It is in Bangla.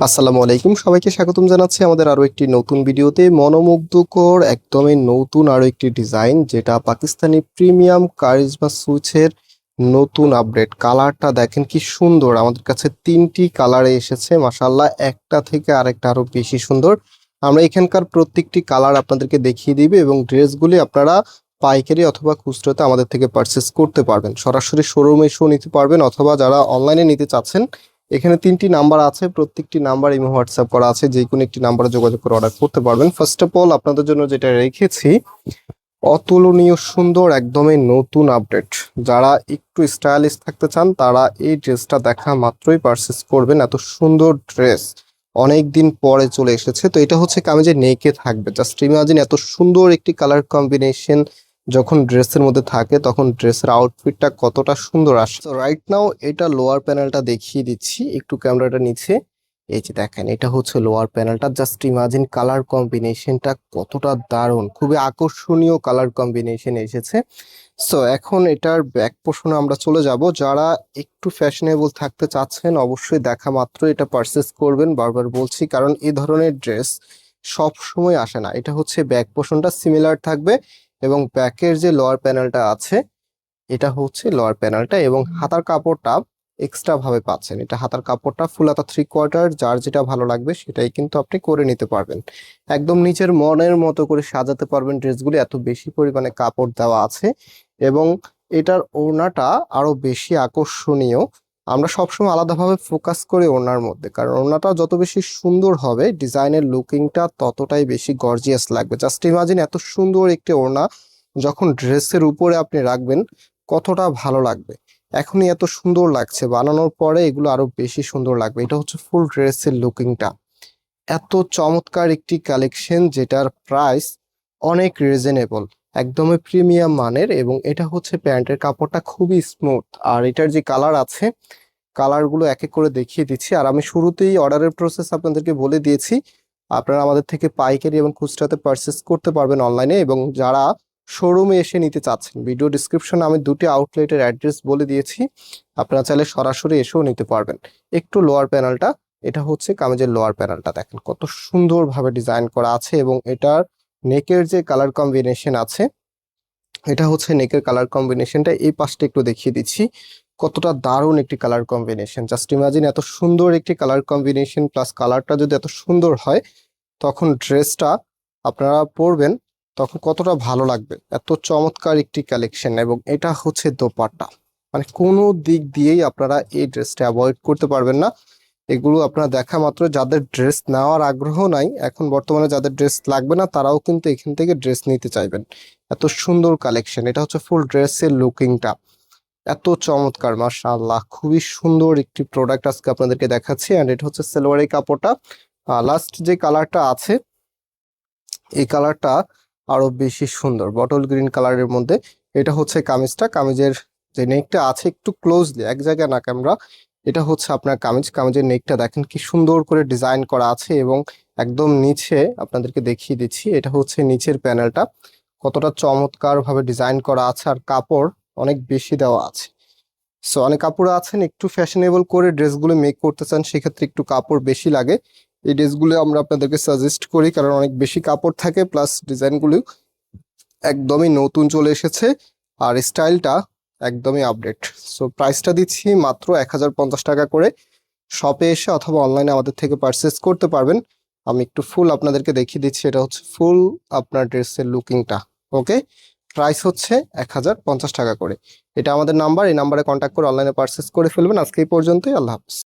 আসসালামু আলাইকুম। সবাইকে স্বাগতম জানাচ্ছি আমাদের আরও একটি নতুন ভিডিওতে। মনোমুগ্ধকর, একদমই নতুন আরও একটি ডিজাইন, যেটা পাকিস্তানি প্রিমিয়াম কারিজমা সুইচের নতুন আপডেট। কালারটা দেখেন কি সুন্দর। আমাদের কাছে তিনটি কালারে এসেছে মাসাল্লাহ একটা থেকে আরেকটা আরও বেশি সুন্দর। আমরা এখানকার প্রত্যেকটি কালার আপনাদেরকে দেখিয়ে দিবে এবং ড্রেসগুলি আপনারা পাইকারি অথবা খুচরোতে আমাদের থেকে পারচেস করতে পারবেন। সরাসরি শোরুমে এসেও নিতে পারবেন অথবা যারা অনলাইনে নিতে চাচ্ছেন এখানে তিনটি নাম্বার আছে, প্রত্যেকটি নাম্বার ইমো হোয়াটসঅ্যাপ করা আছে, যে কোনো একটি নাম্বারে যোগাযোগ করে অর্ডার করতে পারবেন। ফার্স্ট অফ অল আপনাদের জন্য যেটা রেখেছি, অতুলনীয় সুন্দর, একদমই নতুন আপডেট। যারা একটু স্টাইলিশ থাকতে চান, তারা এই ড্রেসটা দেখা মাত্রই পারচেস করবেন। এত সুন্দর ড্রেস অনেক দিন পরে চলে এসেছে। তো এটা হচ্ছে কামিজে নেকে থাকবে জাস্ট ইমাজিন এত সুন্দর একটি কালার কম্বিনেশন যখন ড্রেসের মধ্যে থাকে, তখন ড্রেসের আউটফিটটা কতটা সুন্দর আসে। তো রাইট নাও এটা লোয়ার প্যানেলটা দেখিয়ে দিচ্ছি। একটু ক্যামেরাটা নিচে। এই যে দেখেন, এটা হচ্ছে লোয়ার প্যানেলটা জাস্ট ইমাজিন কালার কম্বিনেশনটা কতটা দারুণ। খুবই আকর্ষণীয় কালার কম্বিনেশন এসেছে। সো এখন এটার ব্যাক পোর্শনে আমরা চলে যাব। যারা একটু ফ্যাশনেবল থাকতে চাচ্ছেন, অবশ্যই দেখা মাত্র এটা পারচেস করবেন। বারবার বলছি, কারণ এই ধরনের ড্রেস সব সময় আসে না। এটা হচ্ছে ব্যাক পোর্শনটা সিমিলার থাকবে। এবং ব্যাকের যে লোয়ার প্যানেলটা আছে এটা হচ্ছে লোয়ার প্যানেলটা এবং হাতার কাপড়টা এক্সট্রা ভাবে পাচ্ছেন। এটা হাতার কাপড়টা ফুল হাতা থ্রি কোয়ার্টার যার যেটা ভালো লাগবে সেটাই কিন্তু আপনি করে নিতে পারবেন। একদম নিচের মনের মতো করে সাজাতে পারবেন ড্রেসগুলি এত বেশি পরিমাণে কাপড় দেওয়া আছে এবং এটার ওড়নাটা আরও বেশি আকর্ষণীয়। আমরা সবসময় আলাদাভাবে ফোকাস করি ওড়নার মধ্যে। কারণ ওড়নাটা যত বেশি সুন্দর হবে, ডিজাইনের লুকিংটা ততটাই বেশি গর্জিয়াস লাগবে। জাস্ট ইমাজিন এত সুন্দর একটি ওড়না, যখন ড্রেসের উপরে আপনি রাখবেন, কতটা ভালো লাগবে। এখনই এত সুন্দর লাগছে, বানানোর পরে এগুলো আরও বেশি সুন্দর লাগবে। এটা হচ্ছে ফুল ড্রেসের লুকিংটা এত চমৎকার একটি কালেকশন যেটার প্রাইস অনেক রিজনেবল একদমই প্রিমিয়াম মানের এবং এটা হচ্ছে প্যান্টের কাপড়টা খুবই স্মুথ আর এটার যে কালার আছে কালারগুলো এক এক করে দেখিয়ে দিচ্ছি। আর আমি শুরুতেই অর্ডারের প্রসেস আপনাদেরকে বলে দিয়েছি। আপনারা আমাদের থেকে পাইকারি এবং খুচরাতে পারচেস করতে পারবেন অনলাইনে এবং যারা শোরুমে এসে নিতে চাচ্ছেন ভিডিও ডিসক্রিপশনে আমি দুটি আউটলেটের অ্যাড্রেস বলে দিয়েছি। আপনারা চাইলে সরাসরি এসেও নিতে পারবেন। একটু লোয়ার প্যানেলটা এটা হচ্ছে কামিজের লোয়ার প্যানেলটা দেখেন কত সুন্দরভাবে ডিজাইন করা আছে এবং এটার নেকের যে কালার কম্বিনেশন আছে, এটা হচ্ছে নেকের কালার কম্বিনেশনটা এই পাশটা একটু দেখিয়ে দিচ্ছি। কতটা দারুণ একটি কালার কম্বিনেশন জাস্ট ইমাজিন এত সুন্দর একটি কালার কম্বিনেশন প্লাস কালারটা যদি এত সুন্দর হয়, তখন ড্রেসটা আপনারা পরবেন, তখন কতটা ভালো লাগবে। এত চমৎকার একটি কালেকশন এবং এটা হচ্ছে দোপাট্টা। মানে কোনো দিক দিয়েই আপনারা এই ড্রেসটা অ্যাভয়েড করতে পারবেন না। এগুলো আপনারা দেখা মাত্র যাদের ড্রেস নেওয়ার আগ্রহ নাই, এখন বর্তমানে যাদের ড্রেস লাগবে না, তারাও কিন্তু এখান থেকে ড্রেস নিতে চাইবেন। এত সুন্দর কালেকশন এটা হচ্ছে ফুল ড্রেসের লুকিংটা এত চমৎকার, মাশাআল্লাহ, খুবই সুন্দর একটি প্রোডাক্ট আজকে আপনাদেরকে দেখাচ্ছি অ্যান্ড এটা হচ্ছে সেলোয়ারের কাপড়টা। লাস্ট যে কালারটা আছে, এই কালারটা আরও বেশি সুন্দর বটল গ্রিন কালারের মধ্যে। এটা হচ্ছে কামিজটা, কামিজের যে নেকটা আছে একটু ক্লোজলি এক জায়গায় না ক্যামেরা এটা হচ্ছে আপনার কামিজ, কামিজের নেকটা দেখেন কি সুন্দর করে ডিজাইন করা আছে এবং একদম নিচে আপনাদেরকে দেখিয়ে দিচ্ছি, এটা হচ্ছে নিচের প্যানেলটা। কতটা চমৎকার ভাবে ডিজাইন করা আছে আর কাপড় অনেক বেশি দেওয়া আছে। সো অনেক কাপড় আছেন, একটু ফ্যাশনেবল করে ড্রেসগুলো মেক করতে চান, সেক্ষেত্রে একটু কাপড় বেশি লাগে। এই ড্রেসগুলো আমরা আপনাদেরকে সাজেস্ট করি, কারণ অনেক বেশি কাপড় থাকে, প্লাস ডিজাইনগুলো একদমই নতুন চলে এসেছে। আর স্টাইলটা একদমই আপডেট সো প্রাইসটা দিচ্ছি মাত্র এক হাজার পঞ্চাশ টাকা করে। শপে এসে অথবা অনলাইনে আমাদের থেকে পারচেস করতে পারবেন। আমি একটু ফুল আপনাদেরকে দেখিয়ে দিচ্ছি, এটা হচ্ছে ফুল আপনার ড্রেসের লুকিংটা ওকে প্রাইস হচ্ছে এক হাজার পঞ্চাশ টাকা করে। এটা আমাদের নাম্বার এই নাম্বারে কন্ট্যাক্ট করে অনলাইনে পারচেস করে ফেলবেন। আজকে এই পর্যন্তই, আল্লাহ হাফিজ।